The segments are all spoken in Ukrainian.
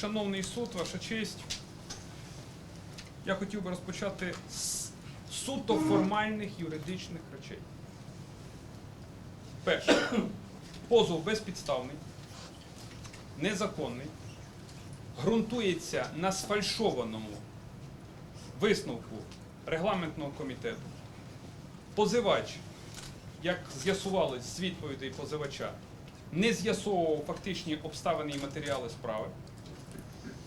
Шановний суд, ваша честь, я хотів би розпочати з суто формальних юридичних речей. Перше, позов безпідставний, незаконний, ґрунтується на сфальшованому висновку регламентного комітету. Позивач, як з'ясувалось з відповідей позивача, не з'ясовував фактичні обставини і матеріали справи.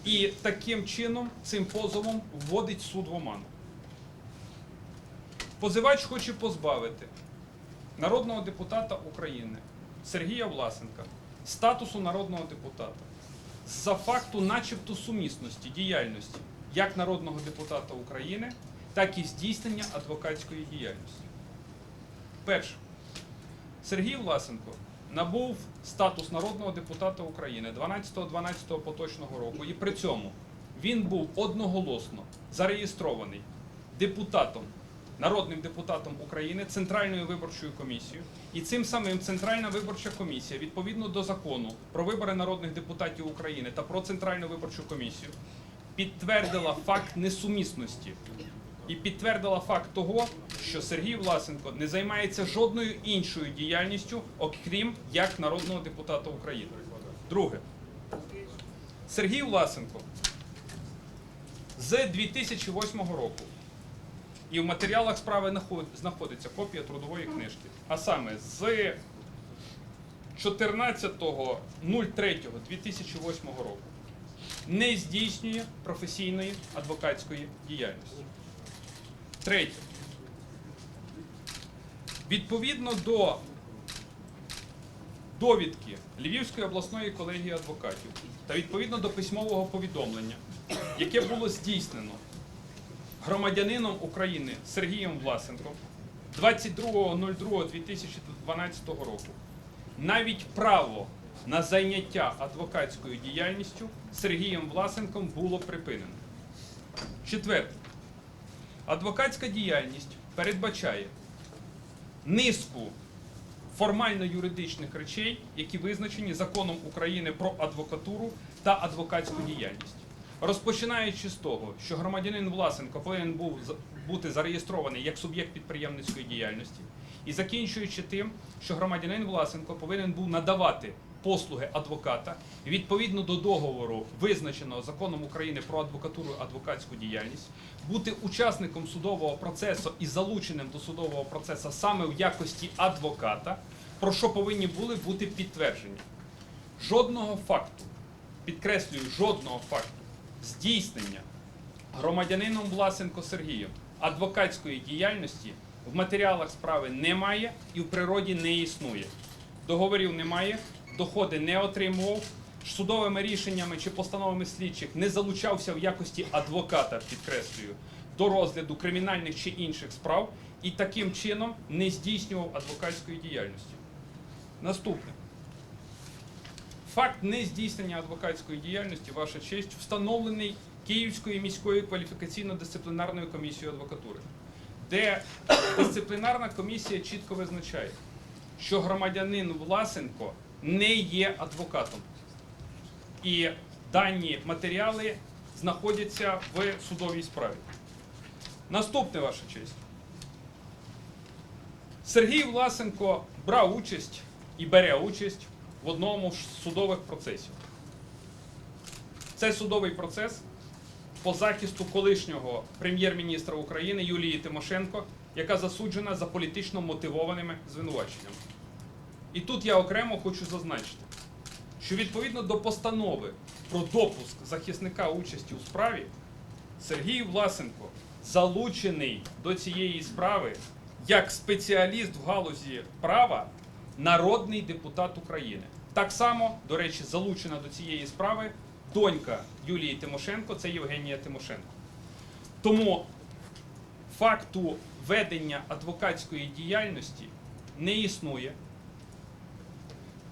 І таким чином цим позовом вводить суд в оману. Позивач хоче позбавити народного депутата України Сергія Власенка статусу народного депутата за факту начебто сумісності діяльності як народного депутата України, так і здійснення адвокатської діяльності. Перше. Сергій Власенко набув статус народного депутата України 12.12 поточного року, і при цьому він був одноголосно зареєстрований депутатом, народним депутатом України Центральною виборчою комісією. І цим самим Центральна виборча комісія, відповідно до закону про вибори народних депутатів України та про Центральну виборчу комісію, підтвердила факт несумісності і підтвердила факт того, що Сергій Власенко не займається жодною іншою діяльністю, окрім як народного депутата України. Друге, Сергій Власенко з 2008 року, і в матеріалах справи знаходиться копія трудової книжки, а саме з 14.03.2008 року не здійснює професійної адвокатської діяльності. Третє. Відповідно до довідки Львівської обласної колегії адвокатів та відповідно до письмового повідомлення, яке було здійснено громадянином України Сергієм Власенком 22.02.2012 року, навіть право на зайняття адвокатською діяльністю Сергієм Власенком було припинено. Четверте. Адвокатська діяльність передбачає низку формально-юридичних речей, які визначені законом України про адвокатуру та адвокатську діяльність. Розпочинаючи з того, що громадянин Власенко повинен був бути зареєстрований як суб'єкт підприємницької діяльності, і закінчуючи тим, що громадянин Власенко повинен був надавати послуги адвоката відповідно до договору, визначеного законом України про адвокатуру і адвокатську діяльність, бути учасником судового процесу і залученим до судового процесу саме в якості адвоката, про що повинні були бути підтверджені. Жодного факту, підкреслюю, жодного факту здійснення громадянином Власенко Сергієм адвокатської діяльності в матеріалах справи немає і в природі не існує. Договорів немає, доходи не отримував, судовими рішеннями чи постановами слідчих не залучався в якості адвоката, підкреслюю, до розгляду кримінальних чи інших справ і таким чином не здійснював адвокатської діяльності. Наступне. Факт нездійснення адвокатської діяльності, ваша честь, встановлений Київською міською кваліфікаційно-дисциплінарною комісією адвокатури, де дисциплінарна комісія чітко визначає, що громадянин Власенко не є адвокатом. І дані матеріали знаходяться в судовій справі. Наступне, ваша честь. Сергій Власенко брав участь і бере участь в одному з судових процесів. Це судовий процес по захисту колишнього прем'єр-міністра України Юлії Тимошенко, яка засуджена за політично мотивованими звинуваченнями. І тут я окремо хочу зазначити, що відповідно до постанови про допуск захисника участі у справі, Сергій Власенко залучений до цієї справи як спеціаліст в галузі права, народний депутат України. Так само, до речі, залучена до цієї справи донька Юлії Тимошенко, це Євгенія Тимошенко. Тому факту ведення адвокатської діяльності не існує.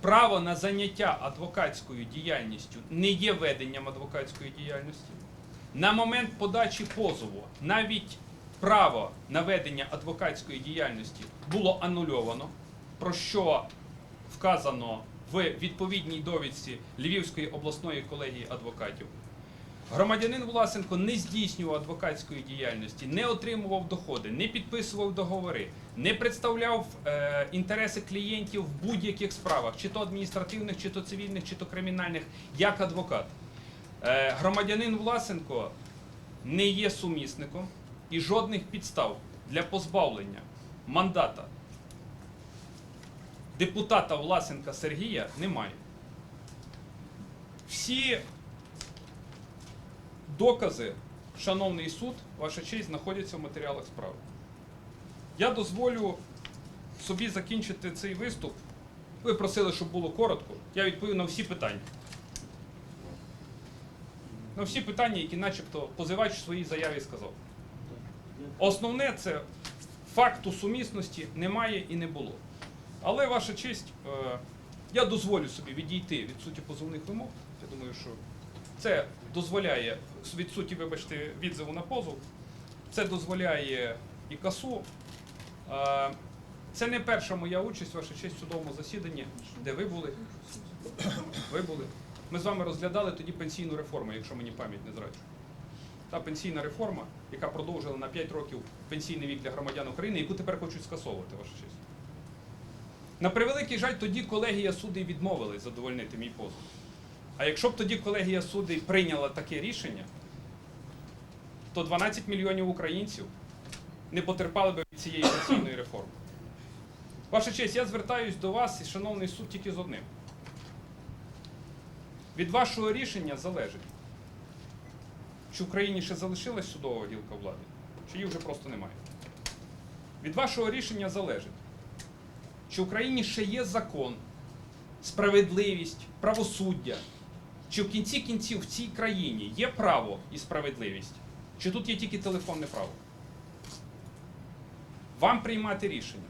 Право на заняття адвокатською діяльністю не є веденням адвокатської діяльності. На момент подачі позову навіть право на ведення адвокатської діяльності було анульовано, про що вказано в відповідній довідці Львівської обласної колегії адвокатів. Громадянин Власенко не здійснював адвокатської діяльності, не отримував доходи, не підписував договори, не представляв е, інтереси клієнтів в будь-яких справах, чи то адміністративних, чи то цивільних, чи то кримінальних, як адвокат. Е, громадянин Власенко не є сумісником і жодних підстав для позбавлення мандата депутата Власенка Сергія немає. Всі докази, шановний суд, ваша честь, знаходяться в матеріалах справи. Я дозволю собі закінчити цей виступ. Ви просили, щоб було коротко. Я відповів на всі питання. На всі питання, які начебто позивач в своїй заяві сказав. Основне це факту сумісності немає і не було. Але ваша честь, е, я дозволю собі відійти від суті позовних вимог. Я думаю, що це дозволяє від суті, вибачте, відзиву на позов. Це дозволяє і касу. Це не перша моя участь, ваша честь, в судовому засіданні, де ви були. Ви були. Ми з вами розглядали тоді пенсійну реформу, якщо мені пам'ять не зраджує. Та пенсійна реформа, яка продовжила на 5 років пенсійний вік для громадян України, яку тепер хочуть скасовувати, ваша честь. На превеликий жаль, тоді колегія судей відмовилась задовольнити мій позов. А якщо б тоді колегія судей прийняла таке рішення, то 12 мільйонів українців не потерпали би від цієї пенсійної реформи. Ваша честь, я звертаюсь до вас, і шановний суд, тільки з одним. Від вашого рішення залежить, чи в Україні ще залишилась судова гілка влади, чи її вже просто немає. Від вашого рішення залежить, чи в Україні ще є закон, справедливість, правосуддя, чи в кінці кінців в цій країні є право і справедливість, чи тут є тільки телефонне право. Вам приймати рішення,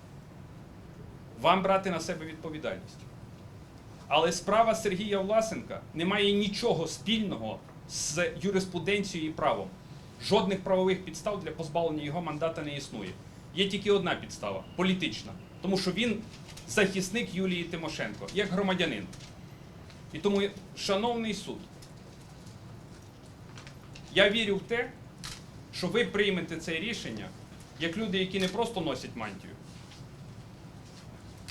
вам брати на себе відповідальність. Але справа Сергія Власенка не має нічого спільного з юриспруденцією і правом. Жодних правових підстав для позбавлення його мандата не існує. Є тільки одна підстава політична, тому що він захисник Юлії Тимошенко як громадянин. І тому, шановний суд, я вірю в те, що ви приймете це рішення як люди, які не просто носять мантію,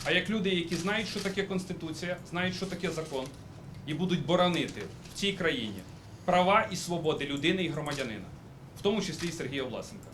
а як люди, які знають, що таке Конституція, знають, що таке закон, і будуть боронити в цій країні права і свободи людини і громадянина, в тому числі і Сергія Власенка.